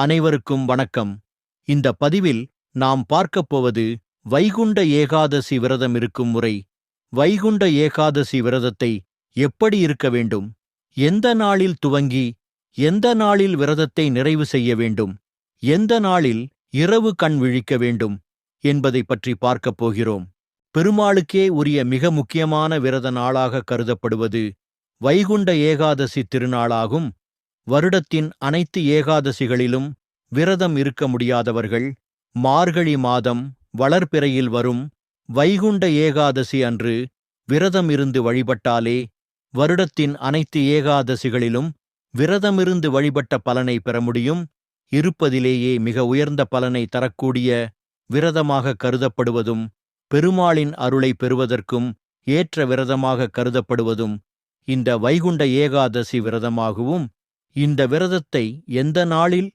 அனைவருக்கும் வணக்கம். இந்த பதிவில் நாம் பார்க்கப் போவது வைகுண்ட ஏகாதசி விரதம் இருக்கும் முறை. வைகுண்ட ஏகாதசி விரதத்தை எப்படி இருக்க வேண்டும்? எந்த நாளில் துவங்கி எந்த நாளில் விரதத்தை நிறைவு செய்ய வேண்டும்? எந்த நாளில் இரவு கண் விழிக்க வேண்டும்? என்பதை பற்றி பார்க்கப் போகிறோம். பெருமாளுக்கே உரிய மிக முக்கியமான விரத நாளாக கருதப்படுவது வைகுண்ட ஏகாதசி திருநாளாகும். வருடத்தின் அனைத்து ஏகாதசிகளிலும் விரதம் இருக்க முடியாதவர்கள் மார்கழி மாதம் வளர்பிறையில் வரும் வைகுண்ட ஏகாதசி அன்று விரதம் இருந்து வழிபட்டாலே வருடத்தின் அனைத்து ஏகாதசிகளிலும் விரதமிருந்து வழிபட்ட பலனை பெற முடியும். இருப்பதிலேயே மிக உயர்ந்த பலனை தரக்கூடிய விரதமாக கருதப்படுவதும் பெருமாளின் அருளை பெறுவதற்கும் ஏற்ற விரதமாக கருதப்படுவதும் இந்த வைகுண்ட ஏகாதசி விரதமாகவும் இந்த விரதத்தை எந்த நாளில்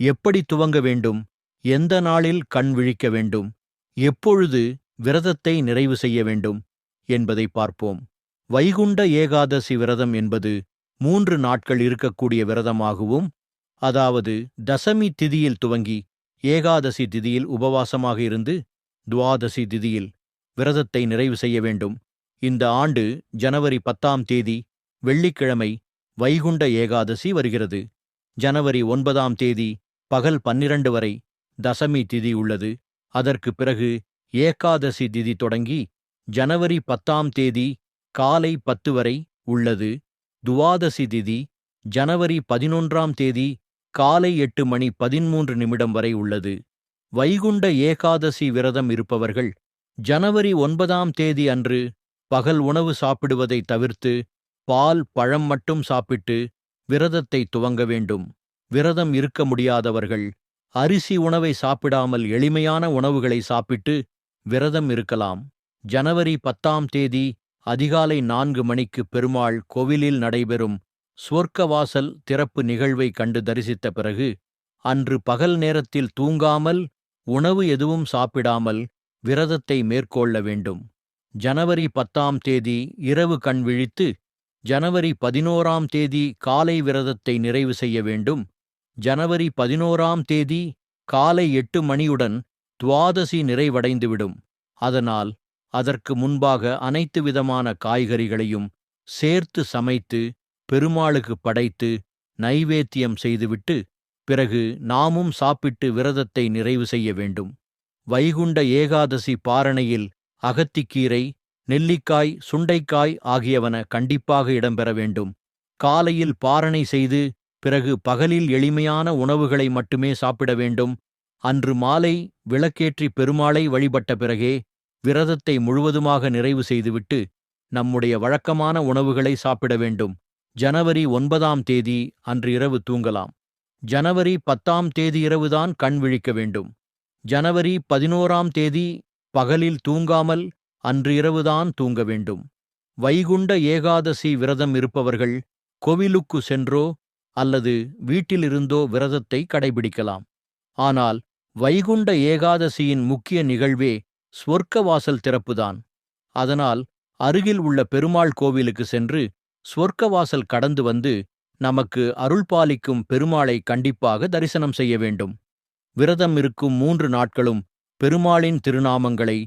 எப்படி துவங்க வேண்டும் எந்த நாளில் கண் விழிக்க வேண்டும் எப்பொழுது விரதத்தை நிறைவு செய்ய வேண்டும் என்பதை பார்ப்போம். வைகுண்ட ஏகாதசி விரதம் என்பது மூன்று நாட்கள் இருக்கக்கூடிய விரதமாகவும் அதாவது தசமி திதியில் துவங்கி ஏகாதசி திதியில் உபவாசமாக இருந்து துவாதசி திதியில் விரதத்தை நிறைவு செய்ய வேண்டும். இந்த ஆண்டு ஜனவரி பத்தாம் தேதி வெள்ளிக்கிழமை வைகுண்ட ஏகாதசி வருகிறது. ஜனவரி ஒன்பதாம் தேதி பகல் பன்னிரண்டு வரை தசமி திதி உள்ளது. அதற்கு பிறகு ஏகாதசி திதி தொடங்கி ஜனவரி பத்தாம் தேதி காலை பத்து வரை உள்ளது. துவாதசி திதி ஜனவரி பதினொன்றாம் தேதி காலை எட்டு மணி பதிமூன்று நிமிடம் வரை உள்ளது. வைகுண்ட ஏகாதசி விரதம் இருப்பவர்கள் ஜனவரி ஒன்பதாம் தேதி அன்று பகல் உணவு சாப்பிடுவதை தவிர்த்து பால் பழம் மட்டும் சாப்பிட்டு விரதத்தை துவங்க வேண்டும். விரதம் இருக்க முடியாதவர்கள் அரிசி உணவை சாப்பிடாமல் எளிமையான உணவுகளை சாப்பிட்டு விரதம் இருக்கலாம். ஜனவரி பத்தாம் தேதி அதிகாலை நான்கு மணிக்கு பெருமாள் கோவிலில் நடைபெறும் சுவர்க்கவாசல் திறப்பு நிகழ்வை கண்டு தரிசித்த பிறகு அன்று பகல் நேரத்தில் தூங்காமல் உணவு எதுவும் சாப்பிடாமல் விரதத்தை மேற்கொள்ள வேண்டும். ஜனவரி பத்தாம் தேதி இரவு கண் விழித்து ஜனவரி பதினோராம் தேதி காலை விரதத்தை நிறைவு செய்ய வேண்டும். ஜனவரி பதினோராம் தேதி காலை எட்டு மணியுடன் துவாதசி நிறைவடைந்துவிடும். அதனால் அதற்கு முன்பாக அனைத்து விதமான காய்கறிகளையும் சேர்த்து சமைத்து பெருமாளுக்கு படைத்து நைவேத்தியம் செய்துவிட்டு பிறகு நாமும் சாப்பிட்டு விரதத்தை நிறைவு செய்ய வேண்டும். வைகுண்ட ஏகாதசி பாரணையில் அகத்திக்கீரை நெல்லிக்காய் சுண்டைக்காய் ஆகியவன கண்டிப்பாக இடம்பெற வேண்டும். காலையில் பாரணை செய்து பிறகு பகலில் எளிமையான உணவுகளை மட்டுமே சாப்பிட வேண்டும். அன்று மாலை விளக்கேற்றி பெருமாளை வழிபட்ட பிறகே விரதத்தை முழுவதுமாக நிறைவு செய்துவிட்டு நம்முடைய வழக்கமான உணவுகளை சாப்பிட வேண்டும். ஜனவரி ஒன்பதாம் தேதி அன்று இரவு தூங்கலாம். ஜனவரி பத்தாம் தேதி இரவுதான் கண் விழிக்க வேண்டும். ஜனவரி பதினோராம் தேதி பகலில் தூங்காமல் அன்று இரவுதான் தூங்க வேண்டும். வைகுண்ட ஏகாதசி விரதம் இருப்பவர்கள் கோவிலுக்கு சென்றோ அல்லது வீட்டிலிருந்தோ விரதத்தை கடைபிடிக்கலாம். ஆனால் வைகுண்ட ஏகாதசியின் முக்கிய நிகழ்வே ஸ்வர்க்கவாசல் திறப்புதான். அதனால் அருகில் உள்ள பெருமாள் கோவிலுக்கு சென்று ஸ்வர்க்கவாசல் கடந்து வந்து நமக்கு அருள்பாலிக்கும் பெருமாளை கண்டிப்பாக தரிசனம் செய்ய வேண்டும். விரதம் இருக்கும் மூன்று நாட்களும் பெருமாளின் திருநாமங்களை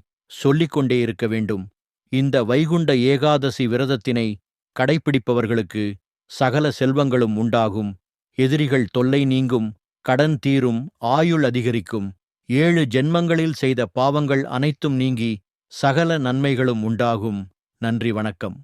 சொல்லிக் கொண்டே இருக்க வேண்டும். இந்த வைகுண்ட ஏகாதசி விரதத்தினை கடைப்பிடிப்பவர்களுக்கு சகல செல்வங்களும் உண்டாகும். எதிரிகள் தொல்லை நீங்கும் கடன் தீரும் ஆயுள் அதிகரிக்கும். ஏழு ஜென்மங்களில் செய்த பாவங்கள் அனைத்தும் நீங்கி சகல நன்மைகளும் உண்டாகும். நன்றி வணக்கம்.